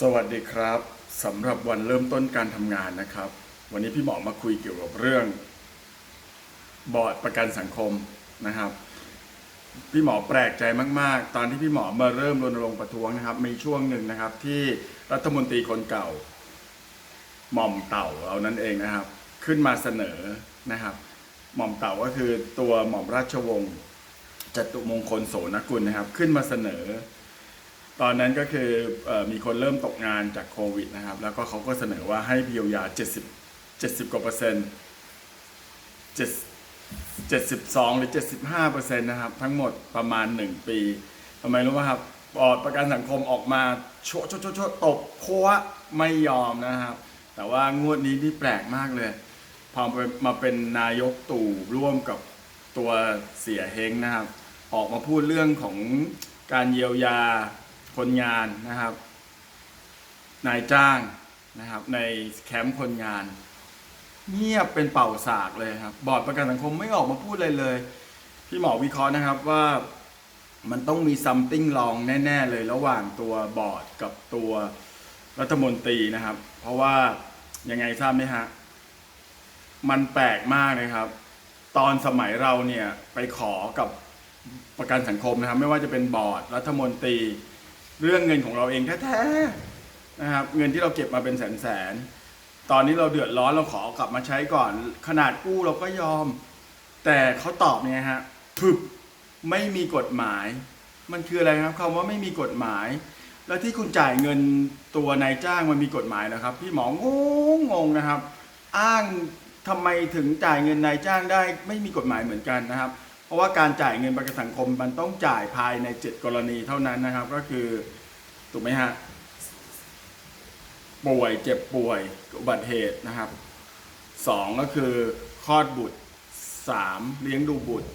สวัสดีครับสำหรับวันเริ่มต้นการทำงานนะครับ วันนี้พี่หมอมาคุยเกี่ยวกับเรื่อง บอร์ดประกันสังคมนะครับ พี่หมอแปลกใจมาก ๆ ตอนที่พี่หมอมาเริ่มรณรงค์ประท้วงนะครับมีช่วงหนึ่งนะครับ ที่รัฐมนตรีคนเก่า หม่อมเต่าเรานั่นเองนะครับ ขึ้นมาเสนอนะครับ หม่อมเต่าก็คือตัวหม่อมราชวงศ์จตุมงคลโสนกุลนะครับ ขึ้นมาเสนอ ตอนนั้นก็คืออมีคนเริ่มตกงานจากโควิดนะครับ แล้วก็เขาก็เสนอว่าให้เยียวยา 70 70กว่าเปอร์เซ็นต์7 72 หรือ 75เปอร์เซ็นต์นะครับ ทั้งหมดประมาณ 1 ปีทำไมรู้ไหมครับบอร์ดประกันสังคมออกมาโชะโชะโชะโชะตบโพัวไม่ยอมนะครับ แต่ว่างวดนี้นี่แปลกมากเลย พอมาเป็นนายกตู่ร่วมกับตัวเสียเฮงนะครับ ออกมาพูดเรื่องของการเยียวยา คนงานนะครับ นายจ้างนะครับ ในแคมป์คนงาน เงียบเป็นเป่าสากเลยครับ บอร์ดประกันสังคมไม่ออกมาพูดเลยเลย พี่หมอวิเคราะห์นะครับว่ามันต้องมี something ลองแน่ ๆ เลยระหว่างตัวบอร์ดกับตัวรัฐมนตรีนะครับ เพราะว่ายังไงทราบไหมฮะ มันแปลกมากเลยครับ ตอนสมัยเราเนี่ยไปขอกับประกันสังคมนะครับ ไม่ว่าจะเป็นบอร์ดรัฐมนตรี เรื่องเงินของเราเองแท้ๆนะครับเงินที่เราเก็บมาเป็นแสนๆตอนนี้เราเดือดร้อนเราขอกลับมาใช้ก่อน ขนาดกู้เราก็ยอม แต่เขาตอบไงฮะพึบไม่มีกฎหมาย มันคืออะไรครับคำว่าไม่มีกฎหมาย แล้วที่คุณจ่ายเงินตัวนายจ้างมันมีกฎหมายนะครับ พี่หมองงงงนะครับ อ้างทำไมถึงจ่ายเงินนายจ้างได้ไม่มีกฎหมายเหมือนกันนะครับ ราะว่าการจ่ายเงินประกันสังคมมันต้องจ่ายภายใน 7 กรณีเท่านั้นนะครับ ก็คือถูกไหมฮะป่วยเจ็บป่วยอุบัติเหตุนะครับสองก็คือคลอดบุตรสามเลี้ยงดูบุตร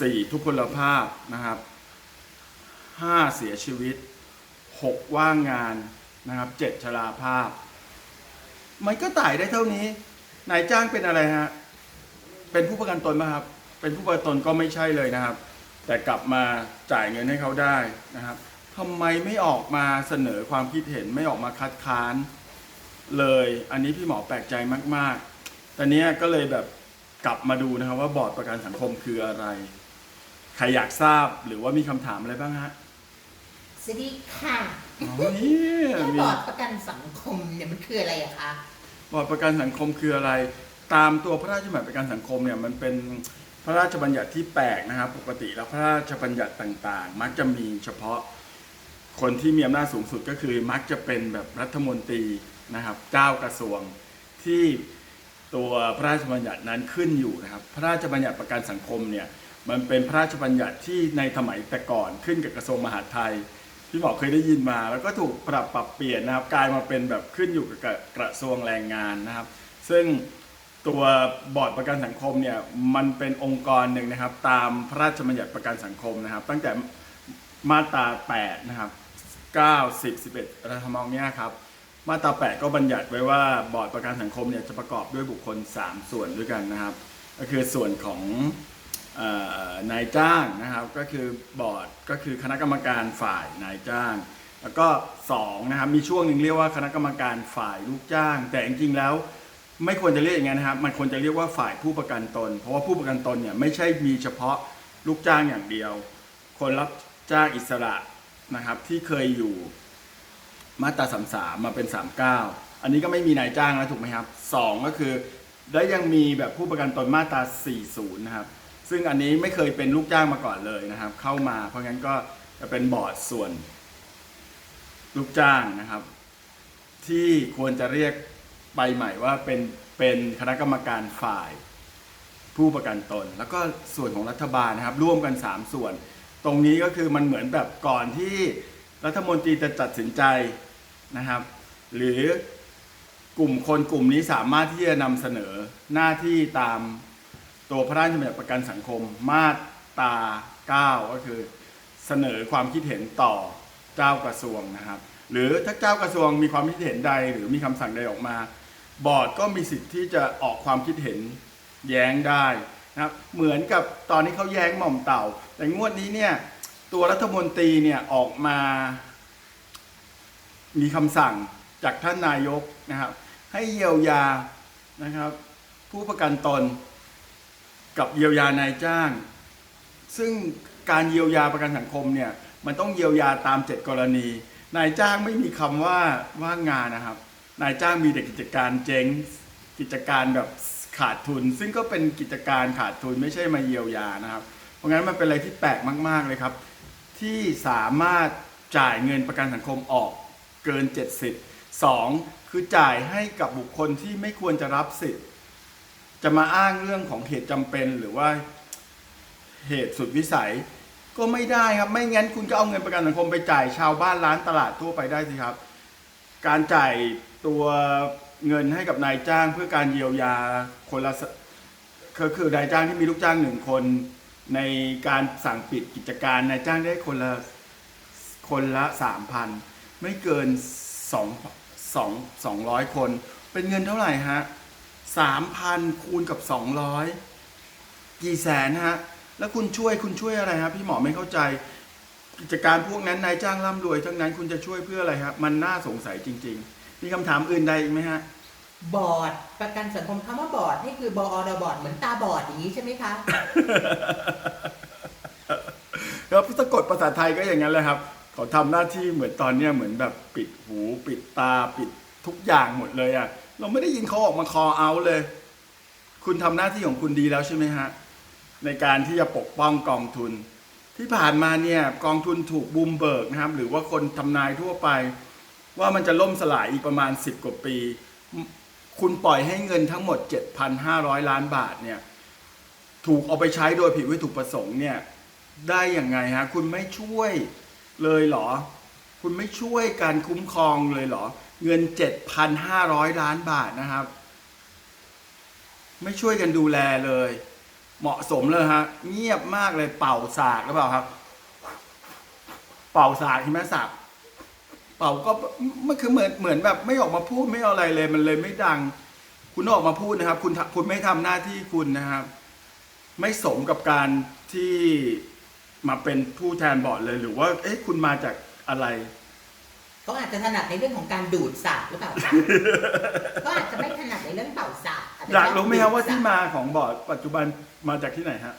สี่ทุพพลภาพนะครับห้าเสียชีวิตหกว่างงานนะครับเจ็ดชราภาพ มันก็จ่ายได้เท่านี้นายจ้างเป็นอะไรฮะเป็นผู้ประกันตนไหมครับ เป็นผู้ประกันตนก็ไม่ใช่เลยนะครับ แต่กลับมาจ่ายเงินให้เขาได้นะครับทำไมไม่ออกมาเสนอความคิดเห็นไม่ออกมาคัดค้านเลย อันนี้พี่หมอแปลกใจมากๆแต่เนี้ยก็เลยแบบกลับมาดูนะครับว่าบอร์ดประกันสังคมคืออะไร ใครอยากทราบหรือว่ามีคำถามอะไรบ้างฮะสวัสดีค่ะอ๋อนี่แล้วมีบอร์ดประกันสังคมเนี่ยมันคืออะไรอะคะ บอร์ดประกันสังคมคืออะไร ตามตัวพระราชบัญญัติประกันสังคมเนี่ยมันเป็น พระราชบัญญัติที่แปลกนะครับ ปกติแล้วพระราชบัญญัติต่างๆ มักจะมีเฉพาะคนที่มีอำนาจสูงสุดก็คือมักจะเป็นแบบรัฐมนตรีนะครับ เจ้ากระทรวงที่ตัวพระราชบัญญัตินั้นขึ้นอยู่นะครับ พระราชบัญญัติประกันสังคมเนี่ยมันเป็นพระราชบัญญัติที่ในสมัยแต่ก่อนขึ้นกับกระทรวงมหาดไทยพี่หมอเคยได้ยินมา แล้วก็ถูกปรับปรับเปลี่ยนนะครับกลายมาเป็นแบบขึ้นอยู่กับกระทรวงแรงงานนะครับ ซึ่ง ตัวบอร์ดประกันสังคมเนี่ยมันเป็นองค์กรหนึ่งนะครับ ตามพระราชบัญญัติประกันสังคมนะครับ ตั้งแต่มาตรา8นะครับ9 10 11อะไรทำนองเนี้ยครับมาตรา8ก็บัญญัติไว้ว่าบอร์ดประกันสังคมเนี่ยจะประกอบด้วยบุคคล 3 ส่วนด้วยกันนะครับ ก็คือส่วนของออนายจ้างนะครับก็คือบอร์ดก็คือคณะกรรมการฝ่ายนายจ้าง แล้วก็สองนะครับมีช่วงหนึ่งเรียกว่าคณะกรรมการฝ่ายลูกจ้าง แต่จริงๆแล้ว ไม่ควรจะเรียกอย่างนั้นนะครับ มันควรจะเรียกว่าฝ่ายผู้ประกันตน เพราะว่าผู้ประกันตนเนี่ยไม่ใช่มีเฉพาะลูกจ้างอย่างเดียว คนรับจ้างอิสระนะครับ ที่เคยอยู่มาตราสามสามมาเป็นสามเก้าอันนี้ก็ไม่มีนายจ้างแล้วถูกไหมครับสองก็คือ แล้ยังมีแบบผู้ประกันตนมาตราสี่ศูนย์นะครับ ซึ่งอันนี้ไม่เคยเป็นลูกจ้างมาก่อนเลยนะครับ เข้ามา เพราะงั้นก็จะเป็นบอร์ดส่วน ลูกจ้างนะครับ ที่ควรจะเรียก ไปใหม่ว่าเป็นเป็นคณะกรรมการฝ่ายผู้ประกันตน แล้วก็ส่วนของรัฐบาลนะครับ ร่วมกัน 3 ส่วน ตรงนี้ก็คือมันเหมือนแบบก่อนที่รัฐมนตรีจะตัดสินใจนะครับ หรือกลุ่มคนกลุ่มนี้สามารถที่จะนำเสนอหน้าที่ตามตัวพระราชบัญญัติประกันสังคมมาตรา9ก็คือเสนอความคิดเห็นต่อเจ้ากระทรวงนะครับ หรือถ้าเจ้ากระทรวงมีความคิดเห็นใด หรือมีคำสั่งใดออกมา บอร์ดก็มีสิทธิ์ที่จะออกความคิดเห็นแย้งได้นะครับเหมือนกับตอนนี้เขาแย้งหม่อมเต่า แต่งวดนี้เนี่ยตัวรัฐมนตรีเนี่ยออกมา มีคำสั่งจากท่านนายกนะครับ ให้เยียวยานะครับ ผู้ประกันตนกับเยียวยานายจ้าง ซึ่งการเยียวยาประกันสังคมเนี่ยมันต้องเยียวยาตามเจ็ดกรณี นายจ้างไม่มีคำว่าว่างงานนะครับ นายจ้างมีแต่กิจการเจ๊งกิจการแบบขาดทุน ซึ่งก็เป็นกิจการขาดทุนไม่ใช่มาเยียวยานะครับ เพราะงั้นมันเป็นอะไรที่แปลกมาก ๆเลยครับ ที่สามารถจ่ายเงินประกันสังคมออกเกิน 70 2 คือจ่ายให้กับบุคคลที่ไม่ควรจะรับสิทธิ์ จะมาอ้างเรื่องของเหตุจำเป็นหรือว่าเหตุสุดวิสัย ก็ไม่ได้ครับ ไม่งั้นคุณก็เอาเงินประกันสังคมไปจ่ายชาวบ้านร้านตลาดทั่วไปได้สิครับ การจ่าย ตัวเงินให้กับนายจ้างเพื่อการเยียวยาคนละสก็คือนายจ้างที่มีลูกจ้างหนึ่งคน ในการสั่งปิดกิจการนายจ้างได้คนละคนละสามพันไม่เกินสองสองสองร้อยคน เป็นเงินเท่าไหร่ฮะสามพันคูณกับสองร้อยกี่แสนฮะ แล้วคุณช่วยคุณช่วยอะไรครับพี่หมอไม่เข้าใจ กิจการพวกนั้นนายจ้างร่ำรวยทั้งนั้นคุณจะช่วยเพื่ออะไรครับมันน่าสงสัยจริง ๆ มีคำถามอื่นใดอีกไหมฮะ บอร์ดประกันสังคมคำว่าบอร์ดนี่คือบออดบอร์ดเหมือนตาบอดอย่างนี้ใช่ไหมคะ แล้วสะกดภาษาไทยก็อย่างนั้นแหละครับ เขาทำหน้าที่เหมือนตอนเนี้ยเหมือนแบบปิดหู ปิดตาปิดทุกอย่างหมดเลยอะ่ะ เราไม่ได้ยินเขาออกมาคอเอาเลย คุณทำหน้าที่ของคุณดีแล้วใช่ไหมฮะ ในการที่จะปกป้องกองทุน ที่ผ่านมาเนี่ยกองทุนถูกบูมเบิร์กนะครับ หรือว่าคนทำนายทั่วไป ว่ามันจะล่มสลายอีกประมาณ 10 กว่าปี คุณปล่อยให้เงินทั้งหมด 7,500 ล้านบาทเนี่ยถูกเอาไปใช้โดยผิดวัตถุประสงค์เนี่ยได้อย่างไงฮะคุณไม่ช่วยเลยเหรอ คุณไม่ช่วยการคุ้มครองเลยเหรอ เงิน 7,500 ล้านบาทนะครับ ไม่ช่วยกันดูแลเลย เหมาะสมเลยฮะเงียบมากเลยเป่าสากหรือเปล่าครับ เป่าสากใช่ไหมสาก เป่าก็มันคือเหมือนเหมือนแบบไม่ออกมาพูดไม่เอาอะไรเลย มันเลยไม่ดัง คุณออกมาพูดนะครับ คุณทำคุณไม่ทำหน้าที่คุณนะครับ ไม่สมกับการที่มาเป็นผู้แทนบอร์ดเลย หรือว่า เอ๊ะคุณมาจากอะไรเขาอาจจะถนัดในเรื่องของการดูดสากหรือเปล่าคะก็อาจจะไม่ถนัดในเรื่องเป่าสากจจะอยากรู้ไหมครับว่าดูดสที่มาของบอร์ดปัจจุบันมาจากที่ไหนฮะ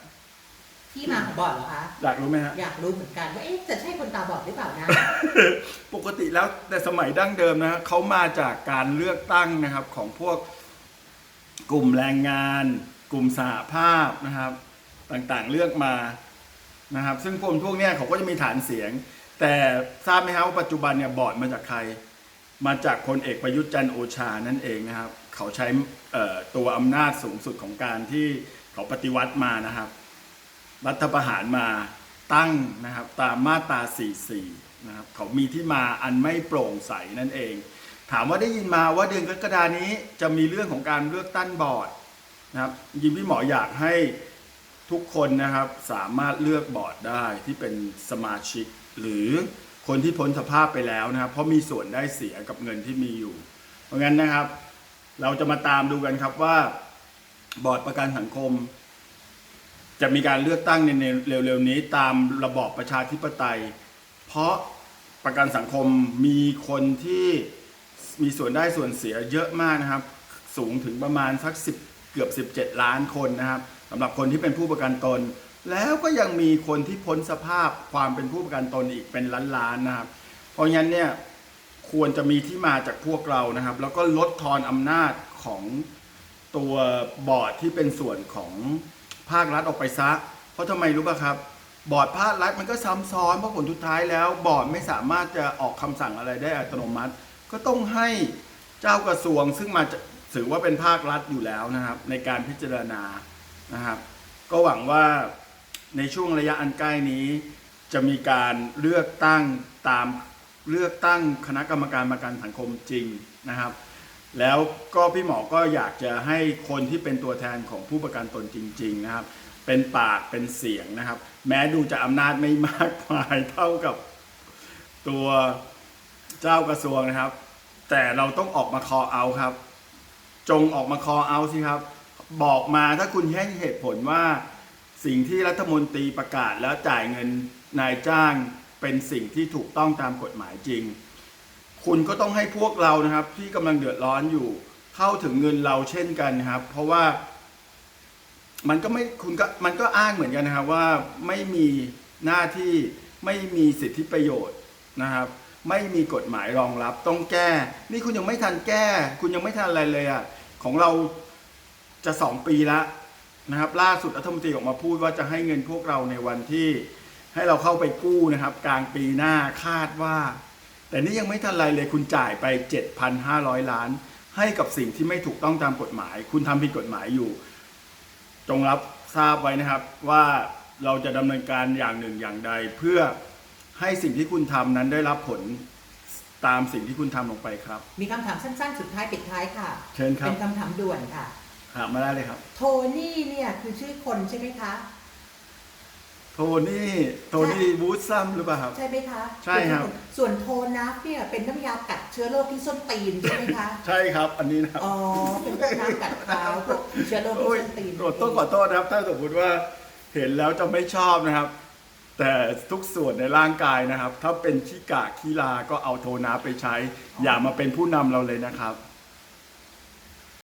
ที่มาของบอร์ดเหรอคะ อยากรู้ไหมฮะ อยากรู้เหมือนกันว่าเอ๊ะจะใช่คนตาบอดหรือเปล่านะ ปกติแล้วแต่สมัยดั้งเดิมนะฮะเขามาจากการเลือกตั้งนะครับของพวกกลุ่มแรงงาน กลุ่มสหภาพนะครับ ต่างๆเลือกมานะครับ ซึ่งพวกพวกเนี้ยเขาก็จะมีฐานเสียง แต่ทราบไหมครับว่าปัจจุบันเนี่ยบอร์ดมาจากใคร มาจากพลเอกประยุทธ์จันทร์โอชานั่นเองนะครับ เขาใช้เอ่อตัวอำนาจสูงสุดของการที่เขาปฏิวัติมานะครับ รัฐประหารมาตั้งนะครับตามมาตรา 44 นะครับเขามีที่มาอันไม่โปร่งใสนั่นเอง ถามว่าได้ยินมาว่าเดือนกรกฎานี้จะมีเรื่องของการเลือกตั้งบอร์ดนะครับยิมพี่หมออยากให้ทุกคนนะครับสามารถเลือกบอร์ดได้ที่เป็นสมาชิก หรือคนที่พ้นสภาพไปแล้วนะครับ เพราะมีส่วนได้เสียกับเงินที่มีอยู่ เพราะงั้นนะครับ เราจะมาตามดูกันครับว่าบอร์ดประกันสังคม จะมีการเลือกตั้งในเร็วๆนี้ตามระบอบประชาธิปไตย เพราะประกันสังคมมีคนที่มีส่วนได้ส่วนเสียเยอะมากนะครับ สูงถึงประมาณสักสิบเกือบ 17 ล้านคนนะครับสำหรับคนที่เป็นผู้ประกันตน แล้วก็ยังมีคนที่พ้นสภาพความเป็นผู้ประกันตนอีกเป็นล้านๆนะครับ เพราะงั้นเนี่ยควรจะมีที่มาจากพวกเรานะครับ แล้วก็ลดทอนอำนาจของตัวบอร์ดที่เป็นส่วนของ ภาครัฐออกไปซะ เพราะทำไมรู้ป่ะครับ บอร์ดภาครัฐมันก็ซ้ำซ้อนเพราะผลสุดท้ายแล้ว บอร์ดไม่สามารถจะออกคำสั่งอะไรได้อัตโนมัติ ก็ต้องให้เจ้ากระทรวงซึ่งมาจะถือว่าเป็นภาครัฐอยู่แล้วนะครับ ในการพิจารณานะครับ ก็หวังว่าในช่วงระยะอันใกล้นี้ จะมีการเลือกตั้งตามเลือกตั้งคณะกรรมการประกันสังคมจริงนะครับ แล้วก็พี่หมอก็อยากจะให้คนที่เป็นตัวแทนของผู้ประกันตนจริง ๆ นะครับ เป็นปากเป็นเสียงนะครับ แม้ดูจะอำนาจไม่มากมายเท่ากับตัวเจ้ากระทรวงนะครับ แต่เราต้องออกมาคอเอาครับ จงออกมาคอเอาสิครับ บอกมาถ้าคุณให้เหตุผลว่าสิ่งที่รัฐมนตรีประกาศแล้วจ่ายเงินนายจ้างเป็นสิ่งที่ถูกต้องตามกฎหมายจริง คุณก็ต้องให้พวกเรานะครับ ที่กำลังเดือดร้อนอยู่ เข้าถึงเงินเราเช่นกันนะครับ เพราะว่ามันก็ไม่คุณก็มันก็อ้างเหมือนกันนะครับว่าไม่มีหน้าที่ไม่มีสิทธิประโยชน์นะครับ ไม่มีกฎหมายรองรับต้องแก้ นี่คุณยังไม่ทันแก้ คุณยังไม่ทันอะไรเลยอะของเราจะสองปีละนะครับ ล่าสุดรัฐมนตรีออกมาพูดว่าจะให้เงินพวกเราในวันที่ให้เราเข้าไปกู้นะครับ กลางปีหน้าคาดว่า แต่นี่ยังไม่ทันไรเลยคุณจ่ายไป 7,500 ล้าน ให้กับสิ่งที่ไม่ถูกต้องตามกฎหมาย คุณทำผิดกฎหมายอยู่ จงรับทราบไว้นะครับว่าเราจะดำเนินการอย่างหนึ่งอย่างใด เพื่อให้สิ่งที่คุณทำนั้นได้รับผลตามสิ่งที่คุณทำลงไปครับ มีคำถามสั้นๆ สุดท้ายปิดท้ายค่ะ เชิญครับ เป็นคำถามด่วนค่ะ ถามมาได้เลยครับ โทนี่เนี่ยคือชื่อคนใช่ไหมคะ โทนี่โทนี่บูธซัมหรือเปล่าครับ ใช่ไหมคะใช่ครับ ส่วนโทนัสเนี่ยเป็นน้ำยากัดเชื้อโรคที่ส้นตีนใช่ไหมคะ ใช่ครับ อันนี้นะครับอ๋อ เป็นพวกน้ำกัดเท้าพวกเชื้อโรคที่โอ้ยส้นตีนโอ้ต้องขอโทษนะครับ ถ้าสมมติว่าเห็นแล้วจะไม่ชอบนะครับ แต่ทุกส่วนในร่างกายนะครับ ถ้าเป็นขี้กากขี้ลาก็เอาโทนาไปใช้ อย่ามาเป็นผู้นำเราเลยนะครับ